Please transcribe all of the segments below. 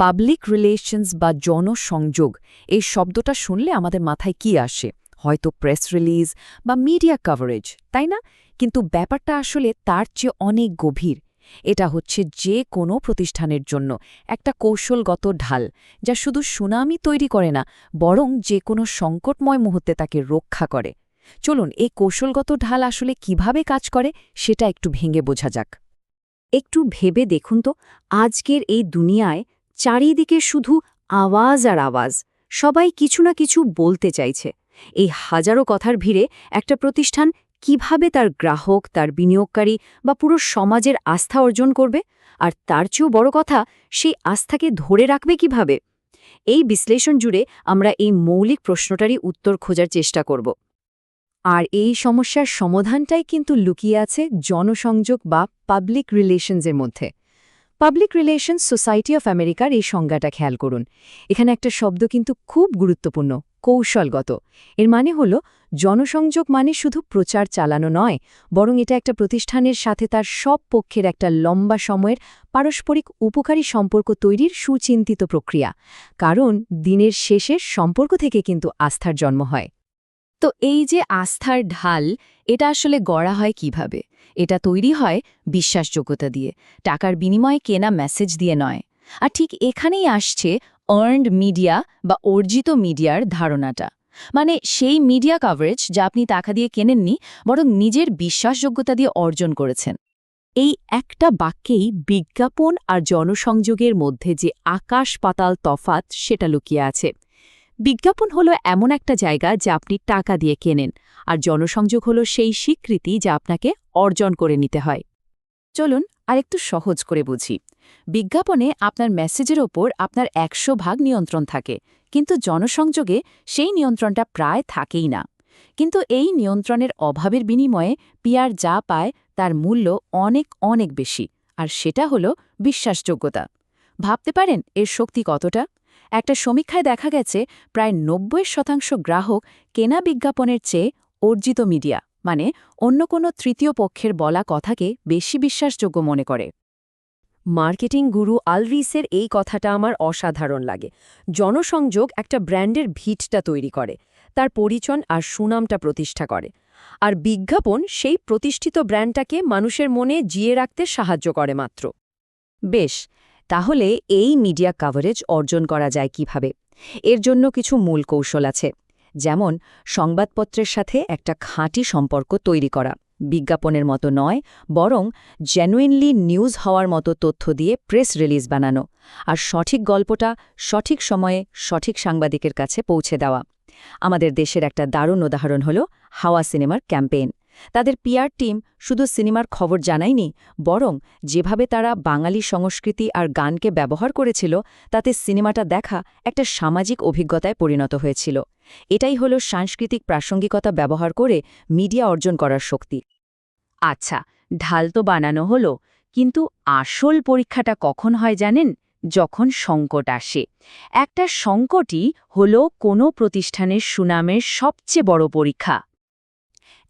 Public relations বা জনসংযোগ, এই শব্দটা শুনলে আমাদের মাথায় কি আসে? হয়তো প্রেস রিলিজ বা মিডিয়া কভারেজ তাই না? কিন্তু ব্যাপারটা আসলে তার চেয়ে অনেক গভীর। এটা হচ্ছে যে কোনো প্রতিষ্ঠানের জন্য একটা কৌশলগত ঢাল, যা শুধু সুনামি তৈরি করে না, বরং যে কোনো সংকটময় মুহূর্তে তাকে রক্ষা করে। চলুন, এই কৌশলগত ঢাল আসলে কীভাবে কাজ করে, সেটা একটু ভেঙে বোঝা যাক। একটু ভেবে দেখুন তো, আজকের এই দুনিয়ায় চারিদিকে শুধু আওয়াজ আর আওয়াজ, সবাই কিছু না কিছু বলতে চাইছে। এই হাজারো কথার ভিড়ে একটা প্রতিষ্ঠান কীভাবে তার গ্রাহক, তার বিনিয়োগকারী বা পুরো সমাজের আস্থা অর্জন করবে? আর তার চেয়েও বড় কথা, সেই আস্থাকে ধরে রাখবে কীভাবে? এই বিশ্লেষণ জুড়ে আমরা এই মৌলিক প্রশ্নটারই উত্তর খোঁজার চেষ্টা করব। আর এই সমস্যার সমাধানটাই কিন্তু লুকিয়ে আছে জনসংযোগ বা পাবলিক রিলেশনসের মধ্যে। পাবলিক রিলেশনস সোসাইটি অফ আমেরিকার এই সংজ্ঞাটা খেয়াল করুন। এখানে একটা শব্দ কিন্তু খুব গুরুত্বপূর্ণ, কৌশলগত। এর মানে হল, জনসংযোগ মানে শুধু প্রচার চালানো নয়, বরং এটা একটা প্রতিষ্ঠানের সাথে তার সব পক্ষের একটা লম্বা সময়ের পারস্পরিক উপকারী সম্পর্ক তৈরির সুচিন্তিত প্রক্রিয়া। কারণ, দিনের শেষের সম্পর্ক থেকে কিন্তু আস্থার জন্ম হয়। তো এই যে আস্থার ঢাল, এটা আসলে গড়া হয় কীভাবে? এটা তৈরি হয় বিশ্বাসযোগ্যতা দিয়ে। টাকার বিনিময়ে কেনা মেসেজ দিয়ে নয়। আর ঠিক এখানেই আসছে আর্নড মিডিয়া বা অর্জিত মিডিয়ার ধারণাটা। মানে সেই মিডিয়া কভারেজ যা আপনি টাকা দিয়ে কেনেননি, বরং নিজের বিশ্বাসযোগ্যতা দিয়ে অর্জন করেছেন। এই একটা বাক্যেই বিজ্ঞাপন আর জনসংযোগের মধ্যে যে আকাশ পাতাল তফাত সেটা লুকিয়ে আছে। বিজ্ঞাপন হলো এমন একটা জায়গা যা আপনি টাকা দিয়ে কেনেন, আর জনসংযোগ হলো সেই স্বীকৃতি যা আপনাকে অর্জন করে নিতে হয়। চলুন আরেকটু সহজ করে বুঝি। বিজ্ঞাপনে আপনার মেসেজের ওপর আপনার একশো ভাগ নিয়ন্ত্রণ থাকে, কিন্তু জনসংযোগে সেই নিয়ন্ত্রণটা প্রায় থাকেই না। কিন্তু এই নিয়ন্ত্রণের অভাবের বিনিময়ে পিয়ার যা পায় তার মূল্য অনেক অনেক বেশি, আর সেটা হলো বিশ্বাসযোগ্যতা। ভাবতে পারেন এর শক্তি কতটা? একটা সমীক্ষায় দেখা গেছে, প্রায় নব্বই শতাংশ গ্রাহক কেনা বিজ্ঞাপনের চেয়ে অর্জিত মিডিয়া মানে অন্য কোনো তৃতীয় পক্ষের বলা কথাকে বেশি বিশ্বাসযোগ্য মনে করে। মার্কেটিং গুরু আলরিসের এই কথাটা আমার অসাধারণ লাগে। জনসংযোগ একটা ব্র্যান্ডের ভিটটা তৈরি করে, তার পরিচন আর সুনামটা প্রতিষ্ঠা করে। আর বিজ্ঞাপন সেই প্রতিষ্ঠিত ব্র্যান্ডটাকে মানুষের মনে জিয়ে রাখতে সাহায্য করে মাত্র। বেশ তাহলে এই মিডিয়া কাভারেজ অর্জন করা যায় কীভাবে? এর জন্য কিছু মূল কৌশল আছে। যেমন, সংবাদপত্রের সাথে একটা খাঁটি সম্পর্ক তৈরি করা। বিজ্ঞাপনের মতো নয়, বরং জেনুইনলি নিউজ হওয়ার মতো তথ্য দিয়ে প্রেস রিলিজ বানানো আর সঠিক গল্পটা সঠিক সময়ে সঠিক সাংবাদিকের কাছে পৌঁছে দেওয়া। আমাদের দেশের একটা দারুণ উদাহরণ হল হাওয়া সিনেমার ক্যাম্পেইন। তাদের পিয়ার টিম শুধু সিনেমার খবর জানায়নি, বরং যেভাবে তারা বাঙালি সংস্কৃতি আর গানকে ব্যবহার করেছিল, তাতে সিনেমাটা দেখা একটা সামাজিক অভিজ্ঞতায় পরিণত হয়েছিল। এটাই হলো সাংস্কৃতিক প্রাসঙ্গিকতা ব্যবহার করে মিডিয়া অর্জন করার শক্তি। আচ্ছা ঢাল তো বানানো হলো, কিন্তু আসল পরীক্ষাটা কখন হয় জানেন? যখন সংকট আসে। একটা সংকটই হলো কোনো প্রতিষ্ঠানের সুনামের সবচেয়ে বড় পরীক্ষা।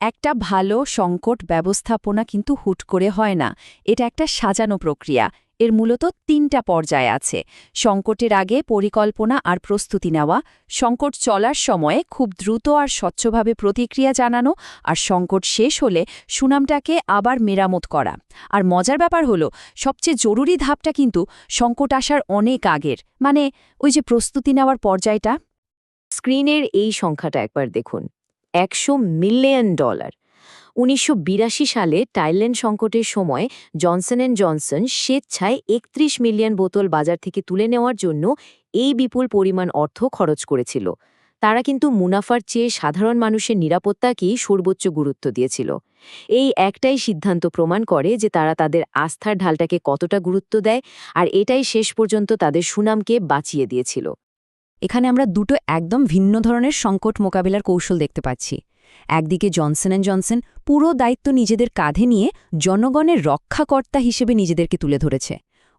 একটা ভালো সংকট ব্যবস্থাপনা কিন্তু হুট করে হয় না। এটা একটা সাজানো প্রক্রিয়া। এর মূলত তিনটা পর্যায় আছে। সংকটের আগে পরিকল্পনা আর প্রস্তুতি নেওয়া, সংকট চলার সময়ে খুব দ্রুত আর স্বচ্ছভাবে প্রতিক্রিয়া জানানো আর সংকট শেষ হলে সুনামটাকে আবার মেরামত করা। আর মজার ব্যাপার হলো, সবচেয়ে জরুরি ধাপটা কিন্তু সংকট আসার অনেক আগের। মানে ওই যে প্রস্তুতি নেওয়ার পর্যায়টা। স্ক্রিনের এই সংখ্যাটা একবার দেখুন। একশো মিলিয়ন ডলার। উনিশশো বিরাশি সালে টাইল্যান্ড সংকটের সময় জনসন অ্যান্ড জনসন স্বেচ্ছায় একত্রিশ মিলিয়ন বোতল বাজার থেকে তুলে নেওয়ার জন্য এই বিপুল পরিমাণ অর্থ খরচ করেছিল। তারা কিন্তু মুনাফার চেয়ে সাধারণ মানুষের নিরাপত্তাকেই সর্বোচ্চ গুরুত্ব দিয়েছিল। এই একটাই সিদ্ধান্ত প্রমাণ করে যে তারা তাদের আস্থার ঢালটাকে কতটা গুরুত্ব দেয় আর এটাই শেষ পর্যন্ত তাদের সুনামকে বাঁচিয়ে দিয়েছিল। এখানে আমরা দুটো একদম ভিন্ন ধরনের সংকট মোকাবিলার কৌশল দেখতে পাচ্ছি। একদিকে জনসন অ্যান্ড জনসন পুরো দায়িত্ব নিজেদের কাঁধে নিয়ে জনগণের রক্ষাকর্তা হিসেবে নিজেদেরকে তুলে ধরেছে।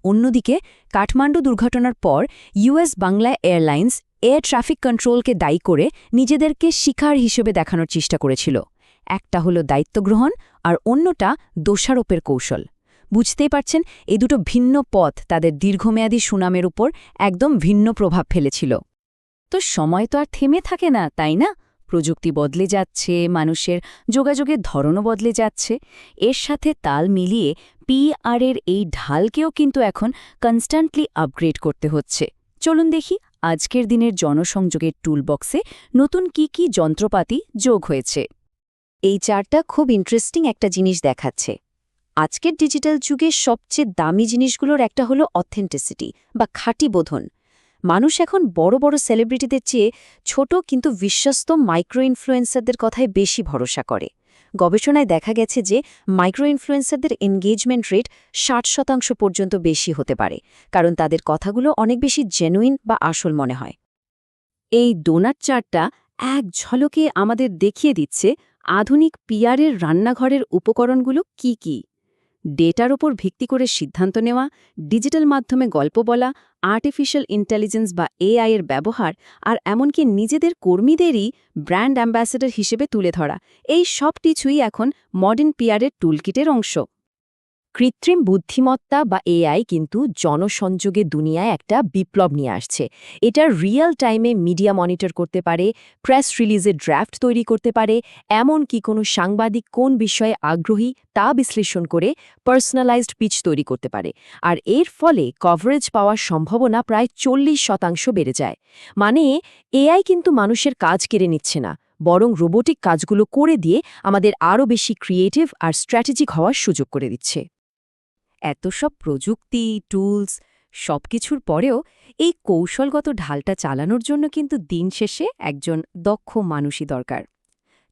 অন্যদিকে কাঠমান্ডু দুর্ঘটনার পর US Bangla airlines air traffic কন্ট্রোলকে দায়ী করে নিজেদেরকে শিকার হিসেবে দেখানোর চেষ্টা করেছিল। একটা হলো দায়িত্ব গ্রহণ আর অন্যটা দোষারোপের কৌশল। বুঝতেই পারছেন এই দুটো ভিন্ন পথ তাদের দীর্ঘমেয়াদী সুনামের উপর একদম ভিন্ন প্রভাব ফেলেছিল। তো সময় তো আর থেমে থাকে না, তাই না? প্রযুক্তি বদলে যাচ্ছে, মানুষের যোগাযোগের ধরনও বদলে যাচ্ছে। এর সাথে তাল মিলিয়ে পিআরের এই ঢালকেও কিন্তু এখন কনস্ট্যান্টলি আপগ্রেড করতে হচ্ছে। চলুন দেখি আজকের দিনের জনসংযোগের টুলবক্সে নতুন কি কি যন্ত্রপাতি যোগ হয়েছে। এই চারটা খুব ইন্টারেস্টিং একটা জিনিস দেখাচ্ছে। আজকের ডিজিটাল যুগে সবচেয়ে দামি জিনিসগুলোর একটা হলো অথেন্টিসিটি বা খাঁটি বোধন। মানুষ এখন বড় বড় সেলিব্রিটিদের চেয়ে ছোট কিন্তু বিশ্বস্ত মাইক্রো ইনফ্লুয়েন্সারদের কথায় বেশি ভরসা করে। গবেষণায় দেখা গেছে যে মাইক্রো ইনফ্লুয়েন্সারদের এনগেজমেন্ট রেট ষাট শতাংশ পর্যন্ত বেশি হতে পারে, কারণ তাদের কথাগুলো অনেক বেশি জেনুইন বা আসল মনে হয়। এই ডোনাট চার্টটা এক ঝলকে আমাদের দেখিয়ে দিচ্ছে আধুনিক পিয়ারের রান্নাঘরের উপকরণগুলো কি কি। ডেটার ওপর ভিত্তি করে সিদ্ধান্ত নেওয়া, ডিজিটাল মাধ্যমে গল্প বলা আর্টিফিশিয়াল ইন্টেলিজেন্স বা এআই এর ব্যবহার, আর এমনকি নিজেদের কর্মীদেরই ব্র্যান্ড অ্যাম্বাসেডর হিসেবে তুলে ধরা, এই সব কিছুই এখন মডার্ন পিয়ারের টুলকিটের অংশ। কৃত্রিম বুদ্ধিমত্তা বা এআই কিন্তু জনসংযোগে দুনিয়ায় একটা বিপ্লব নিয়ে আসছে। এটা রিয়েল টাইমে মিডিয়া মনিটর করতে পারে প্রেস রিলিজের ড্রাফট তৈরি করতে পারে এমন কি কোনো সাংবাদিক কোন বিষয়ে আগ্রহী তা বিশ্লেষণ করে পার্সোনালাইজড পিচ তৈরি করতে পারে। আর এর ফলে কভারেজ পাওয়ার সম্ভাবনা প্রায় চল্লিশ শতাংশ বেড়ে যায়। মানে এআই কিন্তু মানুষের কাজ কেড়ে নিচ্ছে না, বরং রোবোটিক কাজগুলো করে দিয়ে আমাদের আরও বেশি ক্রিয়েটিভ আর স্ট্র্যাটেজিক হওয়ার সুযোগ করে দিচ্ছে। এত সব প্রযুক্তি টুলস সব কিছুর পরেও এই কৌশলগত ঢালটা চালানোর জন্য কিন্তু দিন শেষে একজন দক্ষ মানুষই দরকার।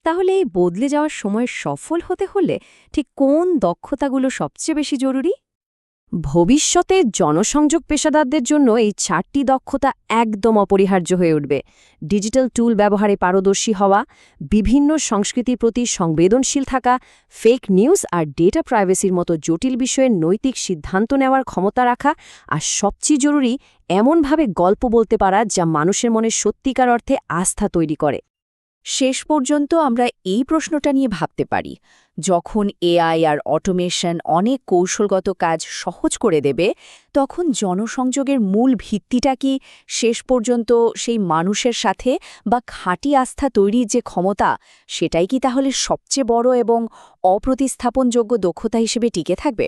তাহলে এই বদলে যাওয়ার সময় সফল হতে হলে ঠিক কোন দক্ষতাগুলো সবচেয়ে বেশি জরুরি? ভবিষ্যতে জনসংযোগ পেশাদারদের জন্য এই চারটি দক্ষতা একদম অপরিহার্য হয়ে উঠবে। ডিজিটাল টুল ব্যবহারে পারদর্শী হওয়া, বিভিন্ন সংস্কৃতির প্রতি সংবেদনশীল থাকা, ফেক নিউজ আর ডেটা প্রাইভেসির মতো জটিল বিষয়ে নৈতিক সিদ্ধান্ত নেওয়ার ক্ষমতা রাখা আর সবচেয়ে জরুরি, এমনভাবে গল্প বলতে পারা যা মানুষের মনে সত্যিকার অর্থে আস্থা তৈরি করে। শেষ পর্যন্ত আমরা এই প্রশ্নটা নিয়ে ভাবতে পারি যখন এআই আর অটোমেশন অনেক কৌশলগত কাজ সহজ করে দেবে, তখন জনসংযোগের মূল ভিত্তিটা কি? শেষ পর্যন্ত সেই মানুষের সাথে বা খাঁটি আস্থা তৈরির যে ক্ষমতা, সেটাই কি তাহলে সবচেয়ে বড় এবং অপ্রতিস্থাপনযোগ্য দক্ষতা হিসেবে টিকে থাকবে?